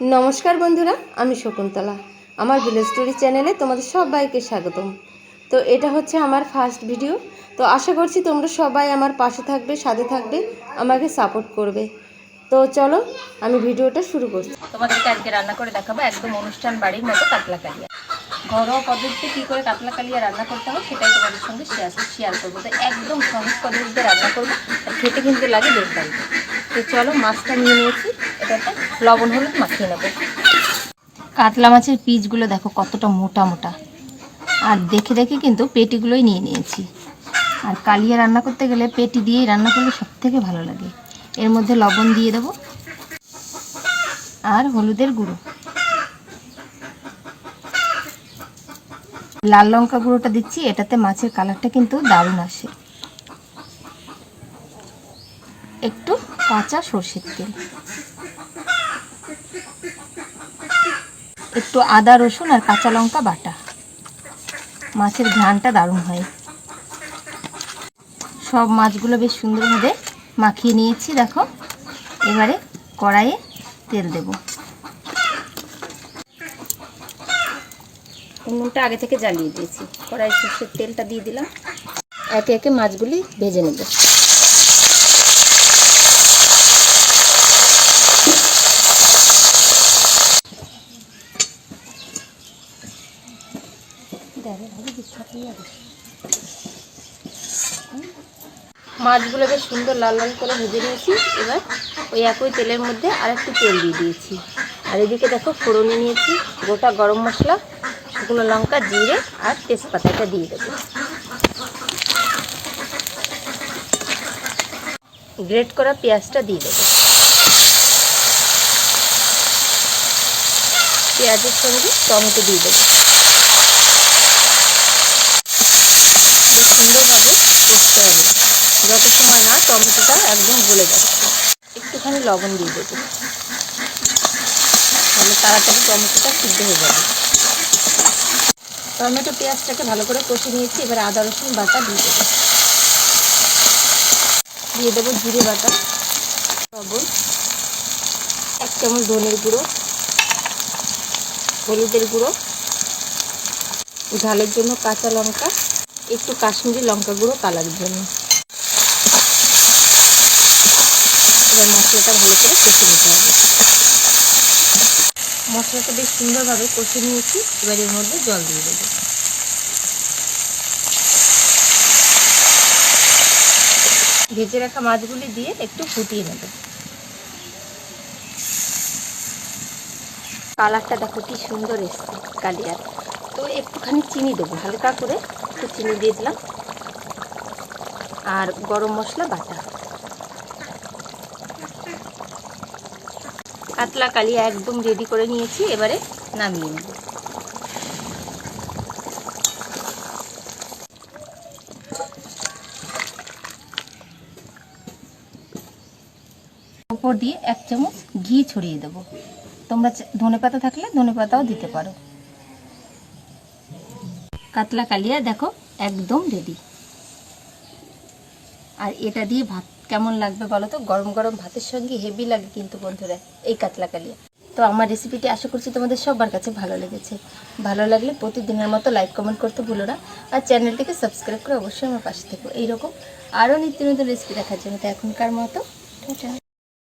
নমস্কার বন্ধুরা, আমি শকুন্তলা। আমার ভিলেজ স্টোরি চ্যানেলে তোমাদের সবাইকে স্বাগতম। তো এটা হচ্ছে আমার ফার্স্ট ভিডিও তো আশা করছি তোমরা সবাই আমার পাশে থাকবে, সাথে থাকবে, আমাকে সাপোর্ট করবে। তো চলো, আমি ভিডিওটা শুরু করছি। তোমাদেরকে আজকে রান্না করে দেখাবো, একদম অনুষ্ঠান বাড়ির মতো কাতলা কালিয়া। ঘরোয়া পদ্ধতিতে কী করে কাতলা কালিয়া রান্না করতে হবে সেটাই তোমাদের সঙ্গে শেয়ার শেয়ার করব। তো একদম সহজ পদ্ধতিতে রান্না করব খেতে কিন্তু লাগে বেশ তো চলো, মাছটা নিয়ে নিয়েছি, এটাতে লবণ, হলুদ মাখিয়ে নেব। কাতলা মাছের পিসগুলো দেখো কতটা মোটা মোটা। আর দেখে দেখে কিন্তু পেটিগুলোই নিয়ে নিয়েছি। আর কালিয়া রান্না করতে গেলে পেটি দিয়েই রান্না করলে সব থেকে ভালো লাগে। এর মধ্যে লবণ দিয়ে দেবো। আর হলুদের গুঁড়ো। লাল লঙ্কা গুঁড়োটা দিচ্ছি, এটাতে মাছের কালারটা কিন্তু দারুণ আসে। একটু কাঁচা সর্ষের তেল। একটু আদা, রসুন আর কাঁচা লঙ্কা বাটা। মাছের ঘ্রাণটা দারুণ হয়। সব মাছগুলো বেশ সুন্দরভাবে মাখিয়ে নিয়েছি, দেখো। এবারে কড়াইয়ে তেল দেব। উনুনটা আগে থেকে জ্বালিয়ে দিয়েছি। কড়াই সর্ষের তেলটা দিয়ে দিলাম। একে একে মাছগুলি ভেজে নেব। মাছগুলো বেশ সুন্দর লাল লাল করে ভেজে নিয়েছি। এবার ওই একই তেলের মধ্যে আর একটু তেল দিয়ে দিয়েছি। আর এদিকে দেখো ফোড়নে নিয়েছি গোটা গরম মশলা, শুকনো লঙ্কা, জিরে আর তেজপাতা, এটা দিয়ে দেবো। গ্রেট করা পেঁয়াজটা দিয়ে দেবো। পেঁয়াজের সঙ্গে টমেটো দিয়ে দেবো বেশ সুন্দরভাবে করতে হবে যত সময় না, টমেটোটা একদম গলে যাচ্ছে একটুখানি লবণ দিয়ে দেবো। তাহলে তাড়াতাড়ি টমেটোটা সিদ্ধ হয়ে যাবে। টমেটো পেঁয়াজটাকে ভালো করে কষে নিয়েছি, এবার আদা, রসুন বাটা দিয়ে দেবো। দিয়ে দেবো জিরে বাটা, লবণ, এক চামচ ধনের গুঁড়ো, হলুদের গুঁড়ো, ঝালের জন্য কাঁচা লঙ্কা, একটু কাশ্মীরি লঙ্কা গুঁড়ো কালারের জন্য। এবার মশলাটা ভালো করে কষে নিতে হবে। মশলাটা বেশ সুন্দরভাবে কষে নিয়েছি, এবার এর মধ্যে জল দিয়ে দেবো। ভেজে রাখা মাছগুলি দিয়ে একটু ফুটিয়ে নেব। কালারটা দেখো কি সুন্দর এসছে, কালিয়ার। তো একটুখানি চিনি দেবো, হালকা করে একটু চিনি দিয়ে দিলাম। আর গরম মশলা বাটা। কাতলা কালিয়া একদম রেডি করে নিয়েছি, এবারে নামিয়ে নেব। উপর দিয়ে এক চামচ ঘি ছড়িয়ে দেবো। তোমরা ধনে পাতা থাকলে ধনে পাতাও দিতে পারো। কাতলা কালিয়া দেখো, একদম রেডি আর এটা দিয়ে ভাত কেমন লাগবে বলো তো? গরম গরম ভাতের সঙ্গে হেভি লাগে কিন্তু বন্ধুরা, এই কাতলা কালিয়া। তো আমার রেসিপিটি আশা করছি তোমাদের সবার কাছে ভালো লেগেছে। ভালো লাগলে প্রতিদিনের মতো লাইক কমেন্ট করতে ভুলো না। আর চ্যানেলটিকে সাবস্ক্রাইব করে অবশ্যই আমার পাশে থেকো। এইরকম আরও নিত্য নতুন রেসিপি দেখার জন্য তো এখনকার মতো